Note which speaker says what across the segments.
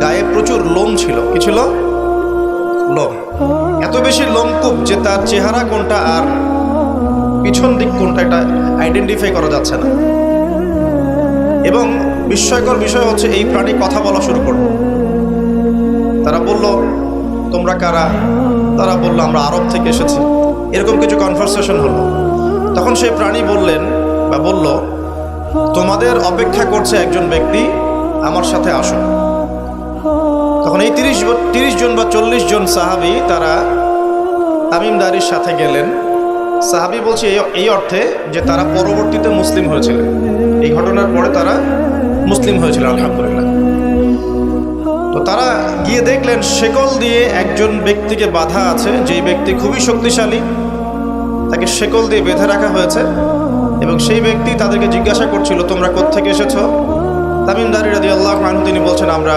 Speaker 1: গায়ে প্রচুর লোম ছিল। কি ছিল? লোম। এত বেশি লোমকূপ যে তার চেহারা কোনটা আর পিছন দিক কোনটা এটা আইডেন্টিফাই করা যাচ্ছে না। এবং বিস্ময়কর বিষয় হচ্ছে এই প্রাণী কথা বলা শুরু করল। তারা বলল, তোমরা কারা? তারা বলল, আমরা আরব থেকে এসেছি। এরকম কিছু কনভারসেশন হলো। তখন সেই প্রাণী বললেন বা বলল, তোমাদের অপেক্ষা করছে একজন ব্যক্তি, আমার সাথে আসো তখন এই তিরিশ তিরিশ জন বা চল্লিশ জন সাহাবি তারা তামিমদারির সাথে গেলেন। সাহাবি বলছে এই অর্থে যে তারা পরবর্তীতে মুসলিম হয়েছিলেন। এই ঘটনার পরে তারা মুসলিম হয়েছিল, আলহামদুলিল্লাহ। তো তারা গিয়ে দেখলেন, শেকল দিয়ে একজন ব্যক্তিকে বাধা আছে, যেই ব্যক্তি খুবই শক্তিশালী। তাকে শেকল দিয়ে বেঁধে রাখা হয়েছে এবং সেই ব্যক্তি তাদেরকে জিজ্ঞাসা করছিল, তোমরা কোত্থেকে এসেছ? তামিমদারি রাজি আল্লাহ মানু তিনি বলছেন, আমরা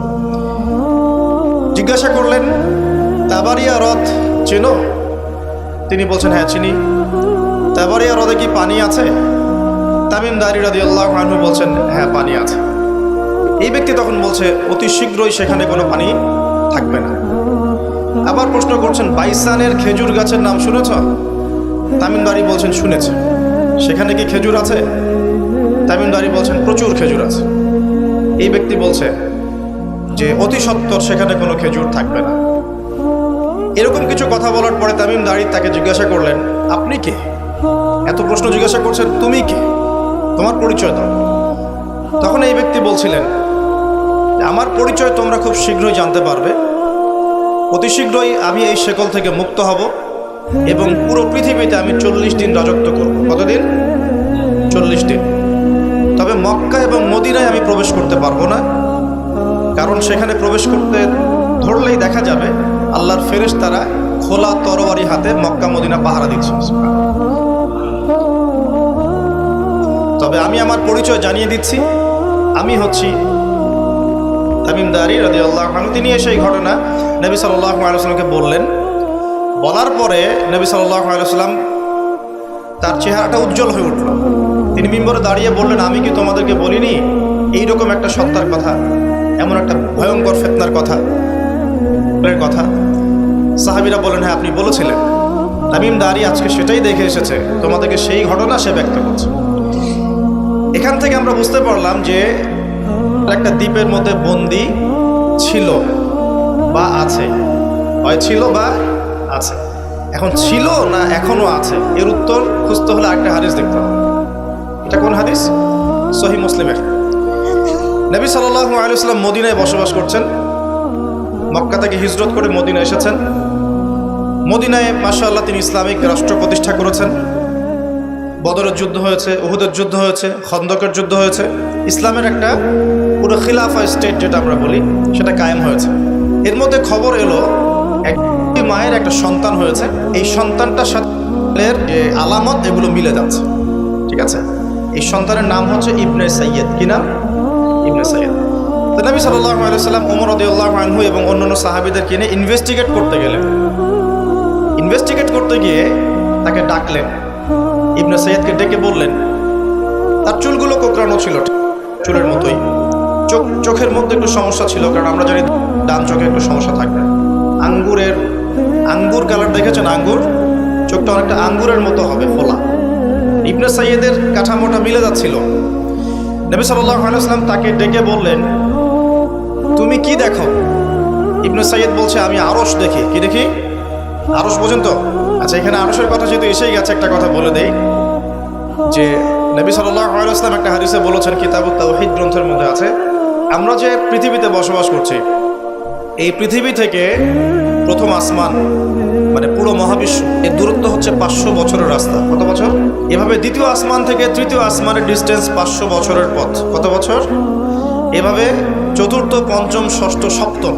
Speaker 1: জিজ্ঞাসা করলেন, তাবারিয়া হ্রদ চেনো? তিনি বলছেন হ্যাঁ চিনি। তাবারিয়া হ্রদে কি পানি আছে? তামিম দারি রাদি আল্লাহ আনহু বলছেন হ্যাঁ পানি আছে। এই ব্যক্তি তখন বলছে, অতি শীঘ্রই সেখানে কোনো পানি থাকবে না। আবার প্রশ্ন করছেন, বাইসানের খেজুর গাছের নাম শুনেছ? তামিমদারি বলছেন, শুনেছে। সেখানে কি খেজুর আছে? তামিমদারি বলছেন, প্রচুর খেজুর আছে। এই ব্যক্তি বলছে যে অতি সত্তর সেখানে কোনো খেজুর থাকবে না। এরকম কিছু কথা বলার পরে তামিম দাঁড়ি তাকে জিজ্ঞাসা করলেন, আপনি কে? এত প্রশ্ন জিজ্ঞাসা করছেন, তুমি কে? তোমার পরিচয় দাও। তখন এই ব্যক্তি বলছিলেন, আমার পরিচয় তোমরা খুব শীঘ্রই জানতে পারবে। অতি শীঘ্রই আমি এই শেকল থেকে মুক্ত হব এবং পুরো পৃথিবীতে আমি চল্লিশ দিন রাজত্ব করব। কতদিন? চল্লিশ দিন। তবে মক্কা এবং মদিনায় আমি প্রবেশ করতে পারব না। কারণ সেখানে প্রবেশ করতে ধরলেই দেখা যাবে আল্লাহর ফেরেশ তারা খোলা তরবারি হাতে মক্কা, মদিনা পাহারা দিচ্ছে। তবে আমি আমার পরিচয় জানিয়ে দিচ্ছি। আমি হচ্ছি তামিমদারি রাজি আল্লাহ তিনি এসে এই ঘটনা নবী সাল্লাহ আলসালামকে বললেন। বলার পরে নবী সাল্লাহ আলসালাম তার চেহারাটা উজ্জ্বল হয়ে উঠল। তিনি মিম্বরে দাঁড়িয়ে বললেন, আমি কি তোমাদেরকে বলিনি? এইরকম একটা সত্তার কথা। এমন একটা ভয়ঙ্কর ফেতনার কথা কথা। সাহাবিরা বলেন হ্যাঁ আপনি বলেছিলেন। তামিম দাঁড়িয়ে আজকে সেটাই দেখে এসেছে। তোমাদেরকে সেই ঘটনা সে ব্যক্ত করছে। এখান থেকে আমরা বুঝতে পারলাম যে একটা দ্বীপের মধ্যে বন্দি ছিল বা আছে। হয় ছিল বা আছে। এখন ছিল না এখনও আছে? এর উত্তর খুঁজতে হলে একটা হাদিস দেখতে হবে। এটা কোন হাদিস? সহি মুসলিমের। নবী সাল্লাহ আলুসাল্লাম মদিনায় বসবাস করছেন। মক্কা থেকে হিজরত করে মদিনা এসেছেন। মদিনায় মাশাআল্লাহ তিনি ইসলামিক রাষ্ট্র প্রতিষ্ঠা করেছেন। বদরের যুদ্ধ হয়েছে, উহুদের যুদ্ধ হয়েছে, খন্দকের যুদ্ধ হয়েছে। ইসলামের একটা পুরো খিলাফা স্টেট যেটা আমরা বলি, সেটা কায়েম হয়েছে। এর মধ্যে খবর এলো এক মায়ের একটা সন্তান হয়েছে। এই সন্তানটার সাথে যে আলামত, এগুলো মিলে যাচ্ছে। ঠিক আছে? এই সন্তানের নাম হচ্ছে ইবনে সৈয়দ কি নাম? ইবনে সৈয়দ তো নবী সাল্লাহ আলাইসাল্লাম রদিউল্লাহ আনহু এবং অন্যান্য ইনভেস্টিগেট করতে গেলেন। ইনভেস্টিগেট করতে গিয়ে তাকে ডাকলেন। ইবনে সৈয়দকে ডেকে বললেন, তার চুলগুলো কোকড়ানো ছিল চুলের মতোই। চোখ, চোখের মধ্যে একটু সমস্যা ছিল, কারণ আমরা জানি ডান চোখে একটু সমস্যা থাকবে। আঙ্গুরের, আঙ্গুর কালার দেখেছেন আঙ্গুর? চোখটা অনেকটা আঙ্গুরের মতো হবে, ফোলা। ইবনে সাইয়েদের কাঠামোটা মিলে যাচ্ছিল। নবী আলাইসলাম তাকে ডেকে বললেন, তুমি কি দেখো? ইবনে সাইয়দ বলছে, আমি আরস দেখি। কি দেখি? আরস পর্যন্ত আচ্ছা এখানে আরসের কথা যেহেতু এসেই গেছে, একটা কথা বলে দেই। যে নবী সাল্লাম একটা হাদিসে বলেছেন, কিতাব তাওহিদ গ্রন্থের মধ্যে আছে, আমরা যে পৃথিবীতে বসবাস করছি, এই পৃথিবী থেকে প্রথম আসমান মানে পুরো মহাবিশ্ব। এর দূরত্ব হচ্ছে পাঁচশো বছরের রাস্তা। কত বছর? এভাবে দ্বিতীয় আসমান থেকে তৃতীয় আসমানের ডিস্টেন্স পাঁচশো বছরের পথ। কত বছর? এভাবে চতুর্থ, পঞ্চম, ষষ্ঠ, সপ্তম।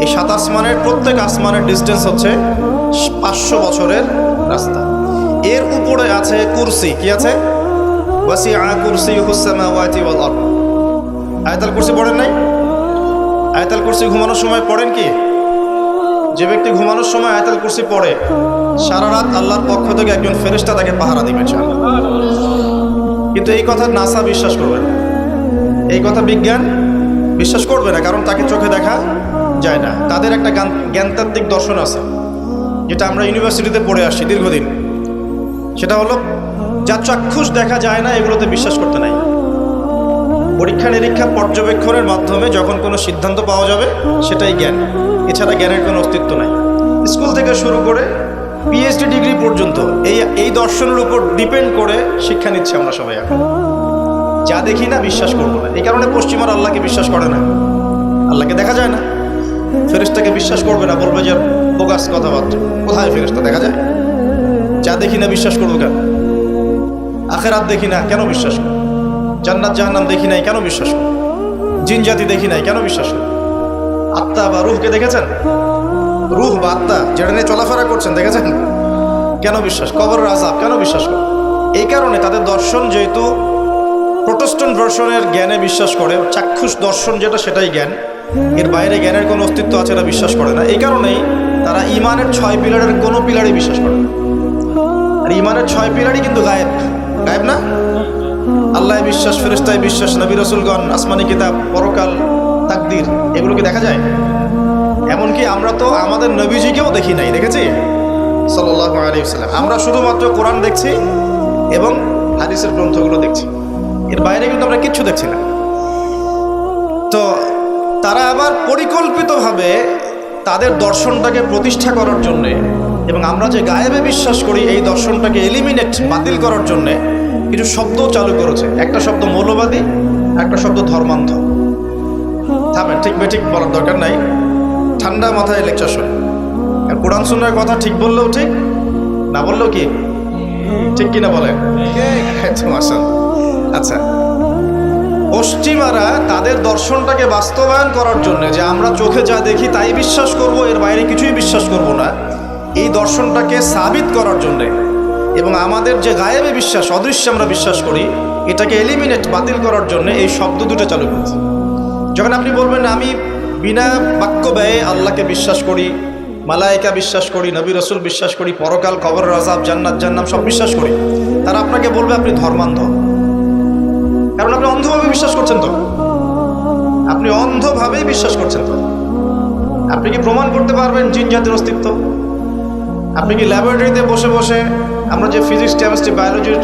Speaker 1: এই সাত আসমানের প্রত্যেক আসমানের ডিস্টেন্স হচ্ছে পাঁচশো বছরের রাস্তা। এর উপরে আছে কুরসি। কি আছে? ওয়াসি আ আয়াতাল কুরসি পড়েন নাই? আয়াতাল কুরসি ঘুমানোর সময় পড়েন কি? যে ব্যক্তি ঘুমানোর সময় আয়াতাল কুরসি পড়ে, সারা রাত আল্লাহর পক্ষ থেকে একজন ফেরেশতা তাকে পাহারা দিবে কিন্তু এই কথা নাসা বিশ্বাস করবে না। এই কথা বিজ্ঞান বিশ্বাস করবে না, কারণ তাকে চোখে দেখা যায় না। তাদের একটা জ্ঞান জ্ঞানতাত্ত্বিক দর্শন আছে, যেটা আমরা ইউনিভার্সিটিতে পড়ে আসছি দীর্ঘদিন। সেটা হলো, যা চাক্ষুষ দেখা যায় না, এগুলোতে বিশ্বাস করতে নাই। পরীক্ষা নিরীক্ষা পর্যবেক্ষণের মাধ্যমে যখন কোনো সিদ্ধান্ত পাওয়া যাবে, সেটাই জ্ঞান। এছাড়া জ্ঞানের কোনো অস্তিত্ব নাই। স্কুল থেকে শুরু করে পিএইচডি ডিগ্রি পর্যন্ত এই এই দর্শনের উপর ডিপেন্ড করে শিক্ষা নিচ্ছে আমরা সবাই এখন। যা দেখি না, বিশ্বাস করব না। এই কারণে পশ্চিমার আল্লাহকে বিশ্বাস করে না। আল্লাহকে দেখা যায় না। ফেরেশতাকে বিশ্বাস করবে না, বলবে যে বোগাস কথাবার্তা। কোথায় ফেরেশতা? দেখা যায়? যা দেখি না, বিশ্বাস করব কেন? আখেরাত দেখি না, কেন বিশ্বাস করব? জান্নাত, জাহান্নাম দেখি নাই, কেন বিশ্বাস করব জিন জাতি দেখি নাই, কেন বিশ্বাস করব আত্মা বা রুহকে দেখেছেন? রুহ বা আত্মা, যেটা নিয়ে চলাফেরা করছেন, দেখেছেন? কেন বিশ্বাস? কবর আজাব কেন বিশ্বাস করব এই কারণে তাদের দর্শন যেহেতু প্রোটেস্টন দর্শনের জ্ঞানে বিশ্বাস করে, চাক্ষুষ দর্শন যেটা, সেটাই জ্ঞান। এর বাইরে জ্ঞানের কোনো অস্তিত্ব আছে এটা বিশ্বাস করে না। এই কারণেই তারা ইমানের ছয় পিলারের কোনো পিলারে বিশ্বাস করে না। আর ইমানের ছয় পিলারই কিন্তু গায়েব। গায়েব না? আল্লাহ বিশ্বাস ফেরেস্তায় বিশ্বাস, নবী রসুলগণ, আসমানি কিতাব, পরকাল, তাকদির, এগুলো কি দেখা যায়? এমনকি আমরা তো আমাদের নবীজিকেও দেখি নাই, দেখেছি? সাল্লাহ আলী সাল্লাম আমরা শুধুমাত্র কোরআন দেখছি এবং হাদিসের গ্রন্থগুলো দেখছি। এর বাইরে কিন্তু আমরা কিচ্ছু দেখছি না। তো তারা আবার পরিকল্পিতভাবে তাদের দর্শনটাকে প্রতিষ্ঠা করার জন্যে এবং আমরা যে গায়েবে বিশ্বাস করি, এই দর্শনটাকে এলিমিনেট বাতিল করার জন্যে কিছু শব্দ চালু করেছে। একটা শব্দ মৌলবাদী, একটা শব্দ ধর্মান্ধ। থামেন, ঠিক বেঠিক বলার দরকার নাই। ঠান্ডা মাথায় লেকচার শুনে আর কোরআন সুন্নার কথা ঠিক বললেও ঠিক, না বললেও কি? ঠিক কিনা বলেন? আসেন আচ্ছা। পশ্চিমারা তাদের দর্শনটাকে বাস্তবায়ন করার জন্য যে আমরা চোখে যা দেখি তাই বিশ্বাস করব, এর বাইরে কিছুই বিশ্বাস করব না, এই দর্শনটাকে সাবিত করার জন্যে এবং আমাদের যে গায়েবে বিশ্বাস, অদৃশ্য আমরা বিশ্বাস করি, এটাকে এলিমিনেট বাতিল করার জন্য এই শব্দ দুটো চালু করেছে। যখন আপনি বলবেন, আমি বিনা বাক্য ব্যয়ে আল্লাহকে বিশ্বাস করি, মালায়িকা বিশ্বাস করি, নবী রসুল বিশ্বাস করি, পরকাল কবর রাজাব জান্নাত জান্নাম সব বিশ্বাস করি, তারা আপনাকে বলবে, আপনি ধর্মান্ধ। কারণ আপনি অন্ধভাবে বিশ্বাস করছেন তো। আপনি অন্ধভাবেই বিশ্বাস করছেন তো। আপনি কি প্রমাণ করতে পারবেন জিন জাতির অস্তিত্ব? আপনি কি ল্যাবরেটরিতে বসে বসে আমরা যে ফিজিক্স কেমিস্ট্রি বায়োলজির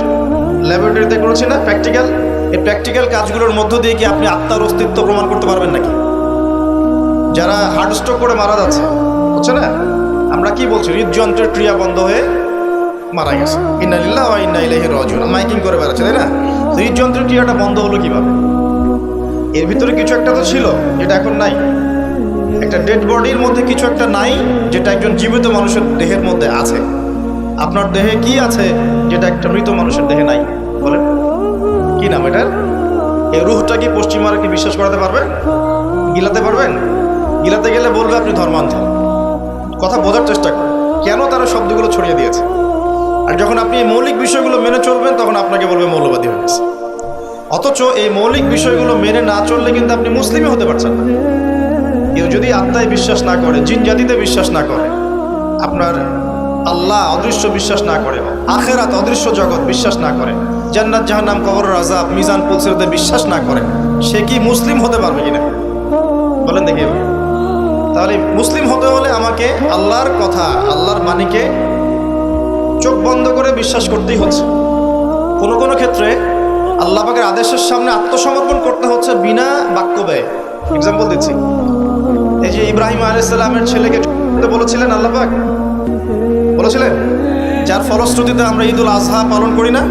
Speaker 1: ল্যাবরেটরিতে করেছি না প্র্যাকটিক্যাল এই প্র্যাকটিক্যাল কাজগুলোর মধ্য দিয়ে কি আপনি আত্মার অস্তিত্ব প্রমাণ করতে পারবেন নাকি? যারা হার্ট স্ট্রোক করে মারা যাচ্ছে হচ্ছে না? আমরা কি বলছি? হৃদযন্ত্রের ক্রিয়া বন্ধ হয়ে মারা গেছে। ইন্নালিল্লাহ ইন্না ইলাইহি রাজিউন। মাইকিং করে বেড়াচ্ছে, তাই না? হৃদযন্ত্রের ক্রিয়াটা বন্ধ হলো কীভাবে? এর ভিতরে কিছু একটা তো ছিল, যেটা এখন নাই। একটা ডেড বডির মধ্যে কিছু একটা নাই, যেটা একজন জীবিত মানুষের দেহের মধ্যে আছে। আপনার দেহে কি আছে যেটা একটা মৃত মানুষের দেহে নাই? বলেন। কি নাম এটার? এই রুহটা কি পশ্চিমারা কি বিশ্বাস করাতে পারবেন গিলাতে পারবেন? গিলাতে গেলে বলবে আপনি ধর্মান্ধ। কথা বোঝার চেষ্টা করেন। কেন তারা শব্দগুলো ছড়িয়ে দিয়েছে? আর যখন আপনি এই মৌলিক বিষয়গুলো মেনে চলবেন, তখন আপনাকে বলবে মৌলবাদী হয়ে গেছে। অথচ এই মৌলিক বিষয়গুলো মেনে না চললে কিন্তু আপনি মুসলিমই হতে পারছেন না। কেউ যদি আত্মায় বিশ্বাস না করে, জিন জাতিতে বিশ্বাস না করে, আপনার আল্লাহ অদৃশ্য বিশ্বাস না করে। আখেরাত অদৃশ্য জগৎ বিশ্বাস না করে। জান্নাত, জাহান্নাম কবর রাজাব মিজান পুলসিরতে বিশ্বাস না করে। সে কি মুসলিম হতে পারবে কিনা? বলেন দেখি তাহলে মুসলিম হতে হলে আমাকে আল্লাহর কথা, আল্লাহর বাণীকে চোখ বন্ধ করে বিশ্বাস করতেই হচ্ছে। কোনো কোনো ক্ষেত্রে আল্লাহ পাকের আদেশের সামনে আত্মসমর্পণ করতে হচ্ছে বিনা বাক্য ব্যয়। এক্সাম্পল দিচ্ছি। এই যে ইব্রাহিম আলাইসাল্লামের ছেলেকে বলেছিলেন আল্লাপাক বলেছিলেন যার ফলশ্রুতিতে আমরা ঈদুল আজহা পালন করি না?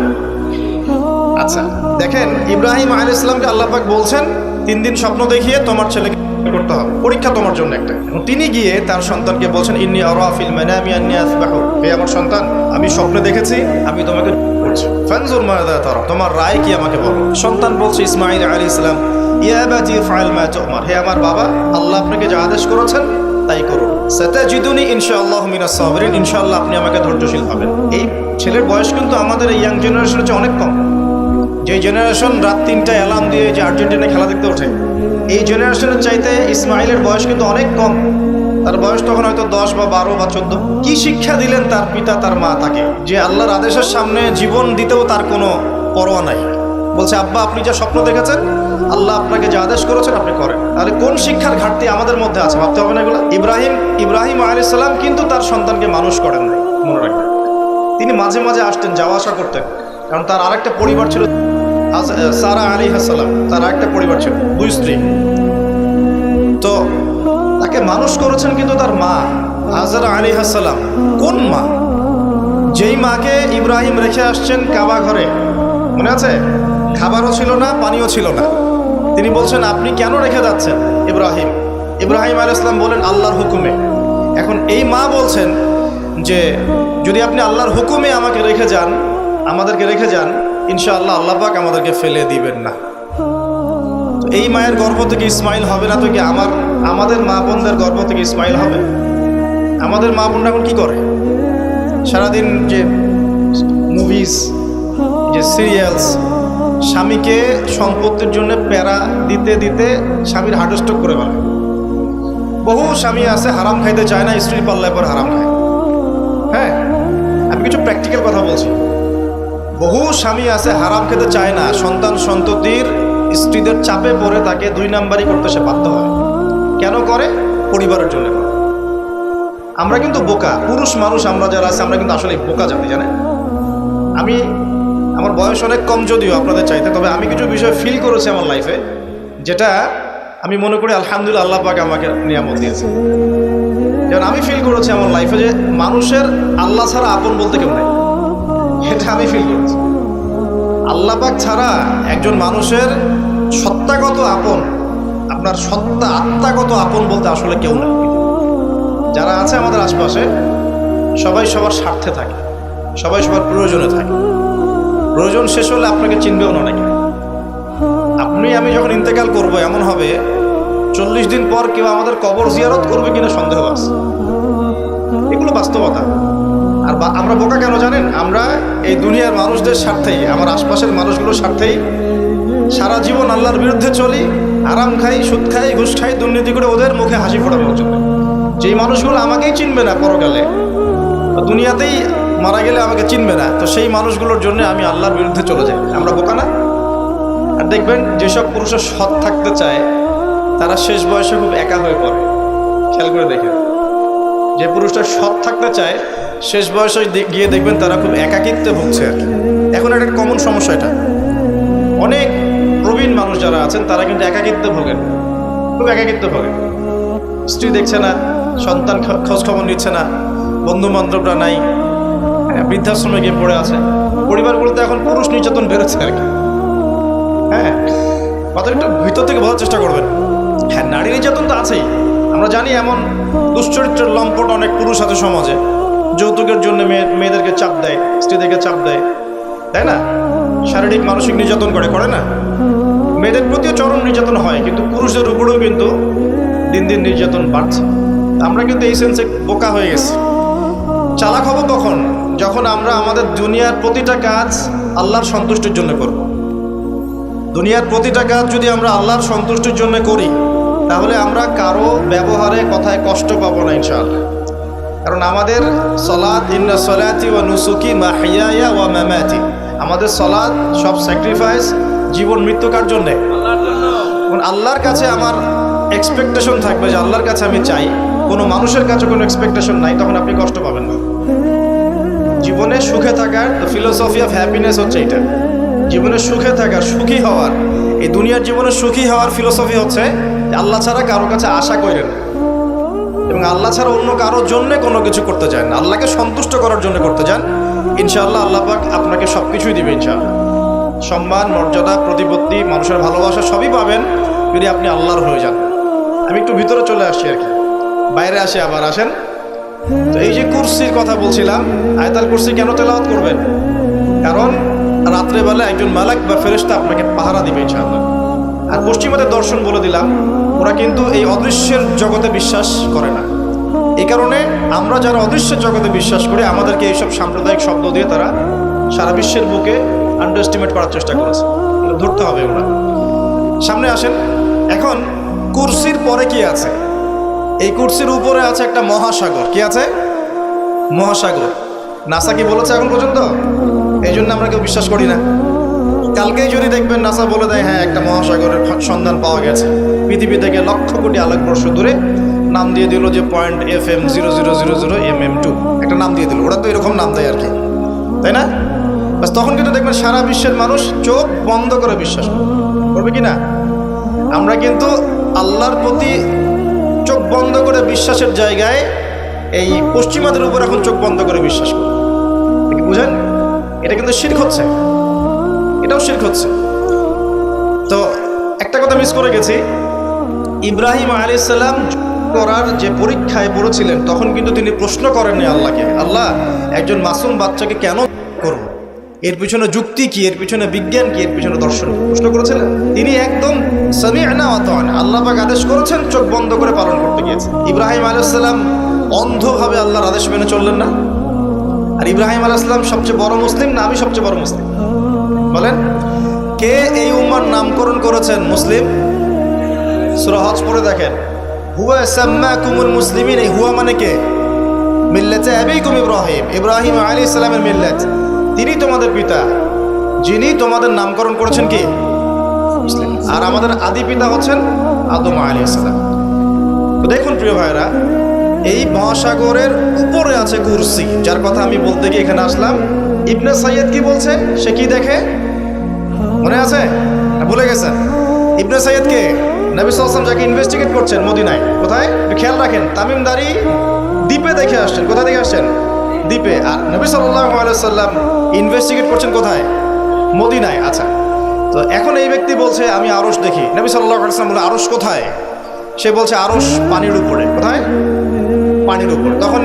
Speaker 1: আচ্ছা দেখেন, ইব্রাহিম আল ইসলামকে আল্লাপাক বলছেন, তিন দিন স্বপ্ন দেখিয়ে তোমার ছেলেকে করতে হবে। পরীক্ষা তোমার জন্য একটা। তিনি গিয়ে তার সন্তানকে বলছেন, ইন্নি আরাফিল মানামি আন্নি আসবাহু হে আমার সন্তান, আমি স্বপ্নে দেখেছি, আমি তোমাকে করছি। ফানজুর মাদা তোমার রায় কি আমাকে বলো? সন্তান বলছে ইসমাইল আলী ইসলাম ইয়াবাজি ফাইল মা তোমার। হে আমার বাবা, আল্লাহ আপনাকে যা আদেশ করেছেন তাই করুন। সাতাজিদুনি ইনশাআল্লাহ মিনাস সাবিরিন, ইনশাআল্লাহ আপনি আমাকে ধৈর্যশীল হবেন। এই ছেলের বয়স কিন্তু আমাদের এই ইয়াং জেনারেশনের চেয়ে অনেক কম। যে জেনারেশন রাত তিনটায় অ্যালার্ম দিয়ে যে আর্জেন্টিনা খেলা দেখতে ওঠে, এই জেনারেশনের চাইতে ইসমাইলের বয়স কিন্তু অনেক কম। তার বয়স তখন হয়তো দশ বা বারো বা চোদ্দ। কি শিক্ষা দিলেন তার পিতা, তার মা তাকে? যে আল্লাহর আদেশের সামনে জীবন দিতেও তার কোনো পরোয়া নাই। বলছে, আব্বা, আপনি যা স্বপ্ন দেখেছেন আল্লাহ আপনাকে যা আদেশ করেছেন আপনি করেন। তাহলে কোন শিক্ষার ঘাটতি আমাদের মধ্যে আছে? ভাবতে হবে না এগুলো। ইব্রাহিম ইব্রাহিম আলাইসাল্লাম কিন্তু তার সন্তানকে মানুষ করেন নাই, মনে রাখবেন। তিনি মাঝে মাঝে আসতেন, যাওয়া আসা করতেন। কারণ তার আরেকটা পরিবার ছিল সারা আলী হাসালাম তার আরেকটা পরিবার ছিল দুই স্ত্রী। তো তাকে মানুষ করেছেন কিন্তু তার মা, হাজারা আলী হাসালাম কোন মা? যেই মাকে ইব্রাহিম রেখে আসছেন কাবা ঘরে। মনে আছে? খাবারও ছিল না, পানিও ছিল না। তিনি বলছেন, আপনি কেন রেখে যাচ্ছেন? ইব্রাহিম। ইব্রাহিম আল ইসলাম বলেন, আল্লাহর হুকুমে। এখন এই মা বলছেন যে, যদি আপনি আল্লাহর হুকুমে আমাকে রেখে যান, আমাদেরকে রেখে যান, ইনশাআল্লাহ আল্লাহ পাক আমাদেরকে ফেলে দিবেন না। এই মায়ের গর্ভ থেকে ইসমাইল হবে না তো কি আমার, আমাদের মা বোনদের গর্ভ থেকে ইসমাইল হবে? আমাদের মা বোনরা এখন কী করে? সারাদিন যে মুভিজ যে সিরিয়ালস স্বামীকে সম্পত্তির জন্য প্যারা দিতে দিতে স্বামীর হার্ট করে ফেলে। বহু স্বামী আছে, হারাম খাইতে চায় না স্ত্রীর পাল্লায় পর হারাম খায়। হ্যাঁ আমি কিছু প্র্যাকটিক্যাল কথা বলছি। বহু স্বামী আছে, হারাম খেতে চায় না, সন্তান সন্ততির স্ত্রীদের চাপে পড়ে তাকে দুই নাম্বারই করতে সে বাধ্য হয়। কেন করে? পরিবারের জন্য আমরা কিন্তু বোকা, পুরুষ মানুষ আমরা যারা আছে, আমরা কিন্তু আসলে বোকা জানি জানেন? আমি আমার বয়স অনেক কম যদিও আপনাদের চাইতে, তবে আমি কিছু বিষয় ফিল করেছি আমার লাইফে যেটা আমি মনে করি আলহামদুলিল্লাহ আল্লাহ পাক আমাকে নিয়ামত দিয়েছে। যেমন আমি ফিল করেছি আমার লাইফে যে মানুষের আল্লাহ ছাড়া আপন বলতে কেউ নেই। এটা আমি ফিল করেছি। আল্লাহ পাক ছাড়া একজন মানুষের সত্তাগত আপন, আপনার সত্তা আত্মাগত আপন বলতে আসলে কেউ নেই। যারা আছে আমাদের আশপাশে, সবাই সবার স্বার্থে থাকে, সবাই সবার প্রয়োজনে থাকে। প্রয়োজন শেষ হলে আপনাকে চিনবেও না নাকি? আপনি, আমি যখন ইন্তেকাল করব, এমন হবে, চল্লিশ দিন পর কেউ আমাদের কবর জিয়ারত করবে কিনা সন্দেহ আছে। এগুলো বাস্তবতা। আর আমরা বোকা কেন জানেন? আমরা এই দুনিয়ার মানুষদের স্বার্থেই, আমার আশপাশের মানুষগুলোর স্বার্থেই সারা জীবন আল্লাহর বিরুদ্ধে চলি, আরাম খাই, সুদ খাই, ঘুষ খাই, দুর্নীতি করে ওদের মুখে হাসি ফোটানোর জন্য। যেই মানুষগুলো আমাকেই চিনবে না পরকালে, দুনিয়াতেই মারা গেলে আমাকে চিনবে না। তো সেই মানুষগুলোর জন্য আমি আল্লাহর বিরুদ্ধে চলে যাই। আমরা বোকা না? আর দেখবেন, যেসব পুরুষের সৎ থাকতে চায়, তারা শেষ বয়সে খুব একা হয়ে পড়ে। খেয়াল করে দেখে যে পুরুষটা সৎ থাকতে চায়, শেষ বয়সে গিয়ে দেখবেন তারা খুব একাকিত্বে ভুগছে আর কি। এখন একটা কমন সমস্যা এটা। অনেক প্রবীণ মানুষ যারা আছেন, তারা কিন্তু একাকিত্বে ভোগেন। খুব একাকিত্বে ভোগেন। স্ত্রী দেখছে না, সন্তান খোঁজ খবর নিচ্ছে না বন্ধু বান্ধবরা নাই হ্যাঁ, বৃদ্ধাশ্রমে গিয়ে পড়ে আছে। পরিবারগুলোতে এখন পুরুষ নির্যাতন বেড়েছে আর কি। হ্যাঁ কথা একটু ভিতর থেকে বোঝার চেষ্টা করবেন। হ্যাঁ নারী নির্যাতন তো আছেই। আমরা জানি এমন দুশ্চরিত্রের লম্পট অনেক পুরুষ আছে সমাজে। যৌতুকের জন্য মেয়ে মেয়েদেরকে চাপ দেয় স্ত্রীদেরকে চাপ দেয়। তাই না? শারীরিক মানসিক নির্যাতন করে করে না? মেয়েদের প্রতিও চরম নির্যাতন হয় কিন্তু পুরুষদের উপরেও কিন্তু দিন দিন নির্যাতন বাড়ছে। আমরা কিন্তু এই সেন্সে বোকা হয়ে গেছি। চালাক হব কখন? যখন আমরা আমাদের দুনিয়ার প্রতিটা কাজ আল্লাহর সন্তুষ্টির জন্য করব। দুনিয়ার প্রতিটা কাজ যদি আমরা আল্লাহর সন্তুষ্টির জন্য করি, তাহলে আমরা কারও ব্যবহারে কথায় কষ্ট পাবো না, ইনশাআল্লাহ। কারণ আমাদের সলাদ ইন্না সলাতি ও নুসুকি মাহিয়া ওয়া মামাতি। আমাদের সলাদ সব স্যাক্রিফাইস জীবন মৃত্যু কার জন্যে? আল্লাহর কাছে আমার এক্সপেকটেশন থাকবে যে আল্লাহর কাছে আমি চাই। কোনো মানুষের কাছে কোনো এক্সপেকটেশন নাই, তখন আপনি কষ্ট পাবেন না। জীবনে সুখে থাকার ফিলোসফি অফ হ্যাপিনেস হচ্ছে এটা। জীবনে সুখে থাকার, সুখী হওয়ার, এই দুনিয়ার জীবনে সুখী হওয়ার ফিলোসফি হচ্ছে আল্লাহ ছাড়া কারও কাছে আশা করেন এবং আল্লাহ ছাড়া অন্য কারোর জন্য কোনো কিছু করতে চান আল্লাহকে সন্তুষ্ট করার জন্য করতে চান, ইনশাআল্লাহ আল্লাহ পাক আপনাকে সব কিছুই দিবে ইনশাআল্লাহ। সম্মান, মর্যাদা, প্রতিপত্তি, মানুষের ভালোবাসা সবই পাবেন যদি আপনি আল্লাহর হয়ে যান। আমি একটু ভিতরে চলে আসছি আর কি। বাইরে আসে আবার, আসেন। তো এই যে কুরসির কথা বলছিলাম, আয়তাল কুরসি কেন তেলাওয়াত করবেন? কারণ রাত্রেবেলা একজন মালাক বা ফেরেশতা আপনাকে পাহারা দিবে ইনশাআল্লাহ। আর পশ্চিমাদের দর্শন বলে দিলাম, ওরা কিন্তু এই অদৃশ্যের জগতে বিশ্বাস করে না। এই কারণে আমরা যারা অদৃশ্যের জগতে বিশ্বাস করি, আমাদেরকে এইসব সাম্প্রদায়িক শব্দ দিয়ে তারা সারা বিশ্বের বুকে আন্ডারস্টিমেট করার চেষ্টা করেছে। ধরতে হবে ওরা। সামনে আসেন, এখন কুরসির পরে কি আছে? এই কুর্সির উপরে আছে একটা মহাসাগর। কি আছে? মহাসাগর। নাসা কি বলেছে এখন পর্যন্ত? এই জন্য আমরা কেউ বিশ্বাস করি না। কালকেই যদি দেখবেন নাসা বলে দেয় হ্যাঁ একটা মহাসাগরের সন্ধান পাওয়া গেছে। পৃথিবী থেকে লক্ষ কোটি আলোকবর্ষ দূরে নাম দিয়ে দিল যে point F M zero zero zero zero M M two একটা নাম দিয়ে দিল। ওরা তো এরকম নাম দেয় আর কি। তাই না? বাস তখন কিন্তু দেখবেন সারা বিশ্বের মানুষ চোখ বন্ধ করে বিশ্বাস করবে কি না? আমরা কিন্তু আল্লাহর প্রতি বন্ধ করে বিশ্বাসের জায়গায় এই পশ্চিমাদের উপর এখন চোখ বন্ধ করে বিশ্বাস করি। বুঝেন? এটা কিন্তু শির্ক হচ্ছে। এটাও শির্ক হচ্ছে। তো একটা কথা মিস করে গেছি। ইব্রাহিম আলী সাল্লাম করার যে পরীক্ষায় পড়েছিলেন, তখন কিন্তু তিনি প্রশ্ন করেননি আল্লাহকে, আল্লাহ, একজন মাসুম বাচ্চাকে কেন করব এর পিছনে যুক্তি কি? এর পিছনে বিজ্ঞান কি? এর পিছনে দর্শন? প্রশ্ন করেছিলেন? তিনি একদম সামিআনা ওয়া আতাআনা আল্লাহ পাক আদেশ করেছেন, চোখ বন্ধ করে পালন করতে গিয়েছে। ইব্রাহিম আলাইহিস সালাম অন্ধভাবে আল্লাহর আদেশ মেনে চললেন না। আর ইব্রাহিম আলাইহিস সালাম সবচেয়ে বড় মুসলিম না আমি সবচেয়ে বড় মুসলিম? বলেন, কে এই উম্মার নামকরণ করেছেন মুসলিম? সূরা হজ পড়ে দেখেন। হুয়া সাম্মাকুমুল মুসলিমিন, এই হুয়া মানে কে? মিল্লেছে মিল্লাতে আবিকুম ইব্রাহিম। ইব্রাহিম আলাইহিস সালামের মিল্লাত। তিনি তোমাদের পিতা যিনি তোমাদের নামকরণ করেছেন কি? আর আমাদের আদি পিতা হচ্ছেন আদম আলাইহিস সালাম। তো দেখুন প্রিয় ভাইরা এই মহাসাগরের উপরে আছে কুরসি, যার কথা আমি বলতে গিয়ে এখানে আসলাম। ইবনে সাইয়দ কি বলছে? সে কি দেখে? মনে আছে? ভুলে গেছেন। ইবনে সাইয়দ কে? নবী সাল্লাম যাকে ইনভেস্টিগেট করছেন মদিনায়। কোথায়? খেয়াল রাখেন, তামিমদারি দ্বীপে দেখে আসছেন। কোথায় দেখে আসছেন? দ্বীপে আর নবী সাল্লাম ইনভেস্টিগেট করছেন কোথায়? মদিনায়। আচ্ছা তো এখন এই ব্যক্তি বলছে, আমি আরস দেখি। নবী সাল্লাহ বলে আরস কোথায়? সে বলছে আরস পানির উপরে। কোথায়? পানির উপরে। তখন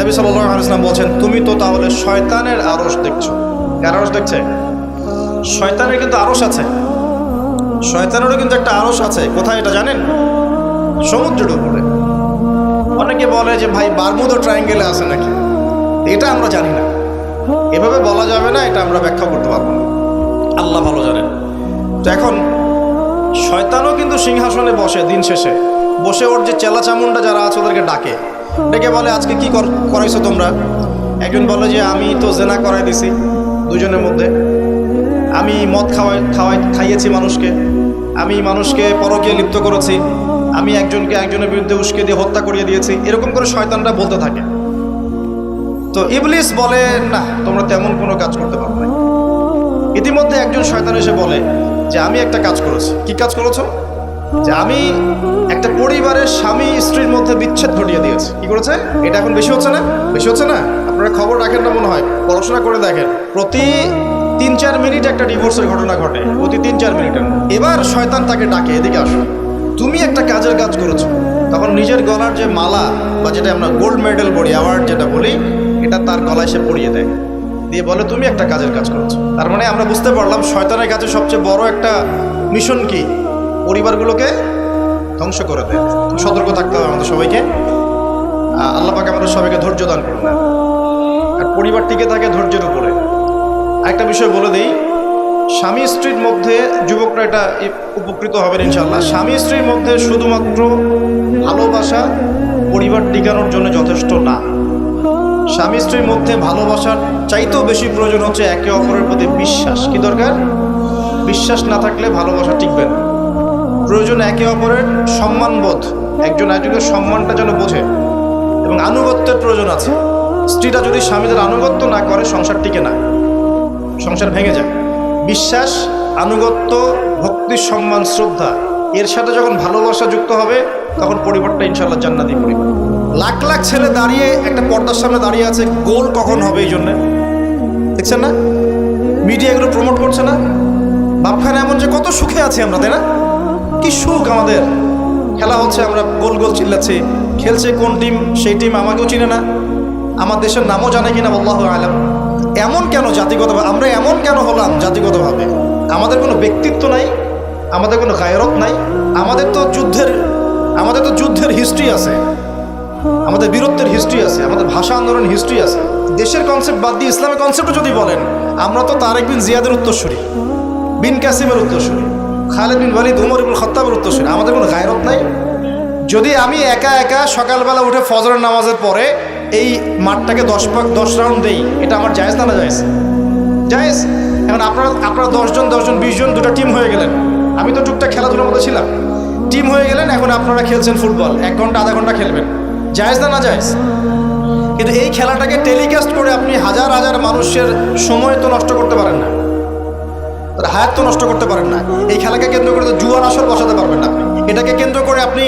Speaker 1: নবী সাল্লাহ বলছেন, তুমি তো তাহলে শয়তানের আরস দেখছ। কার আরস দেখছে? শয়তানের কিন্তু আরস আছে। শয়তানেরও কিন্তু একটা আরস আছে। কোথায় এটা জানেন? সমুদ্রের উপরে। অনেকে বলে যে, ভাই, বারমুদো ট্রায়াঙ্গেলে আছে নাকি? এটা আমরা জানি না। এভাবে বলা যাবে না, এটা আমরা ব্যাখ্যা করতে পারব না। আল্লাহ ভালো জানেন। তো এখন, শয়তানও কিন্তু সিংহাসনে বসে দিন শেষে। বসে ওর যে চেলা চামুন্ডা যারা আছে, ওদেরকে ডাকে। ডেকে বলে, আজকে কি কর- করাইছো তোমরা? একজন বলে যে, আমি তো জেনা করাই দিছি দুজনের মধ্যে। আমি মদ খাওয়াই খাওয়াই, খাইয়েছি মানুষকে। আমি মানুষকে পরকীয় লিপ্ত করেছি। আমি একজনকে একজনের বিরুদ্ধে উস্কে দিয়ে হত্যা করিয়ে দিয়েছি। এরকম করে শয়তানরা বলতে থাকে। তো ইবলিস বলে, না, তোমরা তেমন কোনো কাজ করতে পারো না ইতিমধ্যে একজন শয়তান এসে বলে যে, আমি একটা কাজ করেছি। কি কাজ করেছ? যে আমি একটা পরিবারের স্বামী স্ত্রীর মধ্যে বিচ্ছেদ ঘটিয়ে দিয়েছি। কি করেছে? এটা এখন বেশি হচ্ছে না? বেশি হচ্ছে না? আপনারা খবর রাখেন না মনে হয়? পড়াশোনা করে দেখেন, প্রতি তিন চার মিনিট একটা ডিভোর্সের ঘটনা ঘটে, প্রতি তিন চার মিনিটের এবার শয়তান তাকে ডাকে, এদিকে আসো। তুমি একটা কাজের কাজ করেছ। তখন নিজের গলার যে মালা বা যেটা আমরা গোল্ড মেডেল বলি অ্যাওয়ার্ড যেটা বলি এটা তার গলায় সে পরিয়ে দেয়। দিয়ে বলে তুমি একটা কাজের কাজ করেছ। তার মানে আমরা বুঝতে পারলাম শয়তানের কাছে সবচেয়ে বড় একটা মিশন কি? পরিবারগুলোকে ধ্বংস করে দেয়। সতর্ক থাকতে হবে আমাদের সবাইকে। আহ, আল্লাহ পাকে আমাদের সবাইকে ধৈর্য দান করুন। আর পরিবার টিকে থাকে ধৈর্যের উপরে। একটা বিষয় বলে দিই স্বামী স্ত্রীর মধ্যে যুবকরা এটা উপকৃত হবেন ইনশাল্লাহ স্বামী স্ত্রীর মধ্যে শুধুমাত্র ভালোবাসা পরিবার টিকানোর জন্য যথেষ্ট না। স্বামী স্ত্রীর মধ্যে ভালোবাসার চাইতেও বেশি প্রয়োজন হচ্ছে একে অপরের প্রতি বিশ্বাস। কি দরকার? বিশ্বাস না থাকলে ভালোবাসা টিকবে না। প্রয়োজন একে অপরের সম্মানবোধ। একজন একজনের সম্মানটা যেন বোঝে। এবং আনুগত্যের প্রয়োজন আছে। স্ত্রীটা যদি স্বামীদের আনুগত্য না করে, সংসার টিকে না। সংসার ভেঙে যায়। বিশ্বাস, আনুগত্য, ভক্তি, সম্মান, শ্রদ্ধা, এর সাথে যখন ভালোবাসা যুক্ত হবে তখন পরিবারটা ইনশাল্লাহ জান্নাতি পরিবার লাখ লাখ ছেলে দাঁড়িয়ে একটা পর্দার সামনে দাঁড়িয়ে আছে, গোল কখন হবে এই জন্যে? দেখছেন না? মিডিয়া এগুলো প্রমোট করছে না? বাপখানে এমন যে কত সুখে আছি আমরা, তাই না? কি সুখ আমাদের। খেলা হচ্ছে, আমরা গোল গোল চিল্লাচ্ছি। খেলছে কোন টিম? সেই টিম আমাকেও চিনে না। আমার দেশের নামও জানে কিনা, আল্লাহ আলাম। এমন কেন জাতিগতভাবে? আমরা এমন কেন হলাম জাতিগতভাবে? আমাদের কোনো ব্যক্তিত্ব নাই, আমাদের কোনো গায়রত নাই। আমাদের তো যুদ্ধের আমাদের তো যুদ্ধের হিস্ট্রি আছে। আমাদের বীরত্বের হিস্ট্রি আছে, আমাদের ভাষা আন্দোলন হিস্ট্রি আছে। দেশের কনসেপ্ট বাদ দিয়ে ইসলামের কনসেপ্টও যদি বলেন, আমরা তো তারেক বিন জিয়াদের উত্তরসূরি, বিন কাসিমের উত্তরসূরি, খালেদ বিন ওয়ালিদ, উমর ইবুল খত্তাবের উত্তরসূরি। আমাদের কোনো গায়রত নাই। যদি আমি একা একা সকালবেলা উঠে ফজরের নামাজের পরে এই মাঠটাকে দশ পাক, দশ রাউন্ড দেই, এটা আমার জায়েজ না না জায়েজ? জায়েজ? এখন আপনারা আপনারা দশজন দশজন বিশজন দুটো টিম হয়ে গেলেন। আমি তো টুকটাক খেলাধুলার মধ্যে ছিলাম। টিম হয়ে গেলেন, এখন আপনারা খেলছেন ফুটবল। এক ঘণ্টা, আধা ঘণ্টা খেলবেন। জায়েজ না না জায়েজ? কিন্তু এই খেলাটাকে টেলিকাস্ট করে আপনি হাজার হাজার মানুষের সময় তো নষ্ট করতে পারেন না। তার হায়াত তো নষ্ট করতে পারেন না। এই খেলাকে কেন্দ্র করে তো জুয়ার আসর বসাতে পারবেন না আপনি। এটাকে কেন্দ্র করে আপনি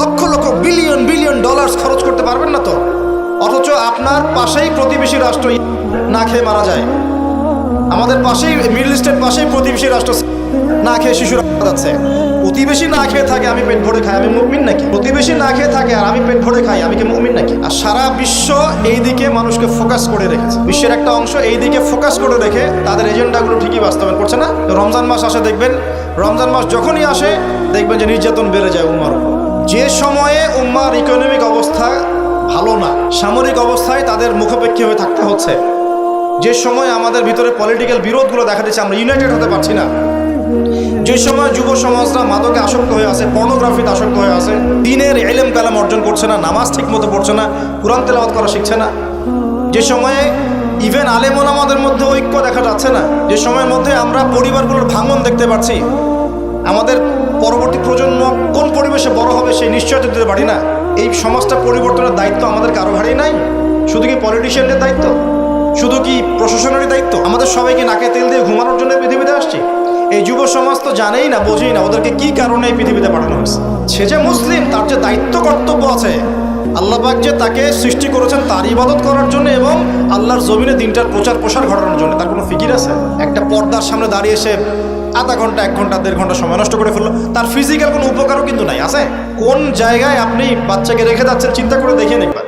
Speaker 1: lakh lakh billion billion dollars খরচ করতে পারবেন না তো। অথচ আপনার পাশেই প্রতিবেশী রাষ্ট্র না খেয়ে মারা যায়। আমাদের পাশেই মিডল ইস্টের পাশেই প্রতিবেশী রাষ্ট্র না খেয়ে শিশুরা যাচ্ছে। প্রতিবেশী না খেয়ে থাকে, আমি পেট ভরে খাই। আমি মুমিন নাকি? প্রতিবেশী না খেয়ে থাকে আর আমি পেট ভরে খাই, আমি কি মুমিন নাকি? আর সারা বিশ্ব এই দিকে মানুষকে ফোকাস করে রেখেছে। বিশ্বের একটা অংশ এই দিকে ফোকাস করে রেখে তাদের এজেন্ডাগুলো ঠিকই বাস্তবায়ন করছে না? রমজান মাস আসে, দেখবেন, রমজান মাস যখনই আসে, দেখবেন যে নির্যাতন বেড়ে যায় উম্মার উপর। যে সময়ে উম্মার ইকোনমিক অবস্থা ভালো না, সামরিক অবস্থায় তাদের মুখাপেক্ষী হয়ে থাকতে হচ্ছে। যে সময় আমাদের ভিতরে পলিটিক্যাল বিরোধগুলো দেখা দিচ্ছে, আমরা ইউনাইটেড হতে পারছি না। যে সময় যুব সমাজরা মাদকে আসক্ত হয়ে আছে পর্নোগ্রাফিতে আসক্ত হয়ে আছে, দিনের এলেম কালাম অর্জন করছে না, নামাজ ঠিক মতো পড়ছে না, কোরআন তেলাওয়াত করা শিখছে না। যে সময়ে ইভেন আলেমন আমাদের মধ্যে ঐক্য দেখা যাচ্ছে না, যে সময়ের মধ্যে আমরা পরিবারগুলোর ভাঙন দেখতে পাচ্ছি আমাদের পরবর্তী প্রজন্ম কোন পরিবেশে বড় হবে সেই নিশ্চয়তা দিতে পারি না। এই সমাজটা পরিবর্তনের দায়িত্ব আমাদের কারও ঘাড়েই নাই। শুধু কি পলিটিশিয়ানদের দায়িত্ব? শুধু কি প্রশাসনেরই দায়িত্ব? আমাদের সবাইকে নাকে তেল দিয়ে ঘুমানোর জন্য পৃথিবীতে আসছি। এই যুব সমাজ তো জানেই না, বোঝেই না ওদেরকে কি কারণে এই পৃথিবীতে পাঠানো হয়েছে। সে যে মুসলিম, তার যে দায়িত্ব, কর্তব্য আছে, আল্লাহ পাক যে তাকে সৃষ্টি করেছেন তার ইবাদত করার জন্য এবং আল্লাহর জমিনে দিনটার প্রচার প্রসার ঘটানোর জন্য, তার কোনো ফিকির আছে? একটা পর্দার সামনে দাঁড়িয়ে এসে আধা ঘণ্টা, এক ঘণ্টা, দেড় ঘণ্টা সময় নষ্ট করে ফেলল। তার ফিজিক্যাল কোনো উপকারও কিন্তু নাই, আছে? কোন জায়গায় আপনি বাচ্চাকে রেখে যাচ্ছেন, চিন্তা করে দেখিয়ে দেখবেন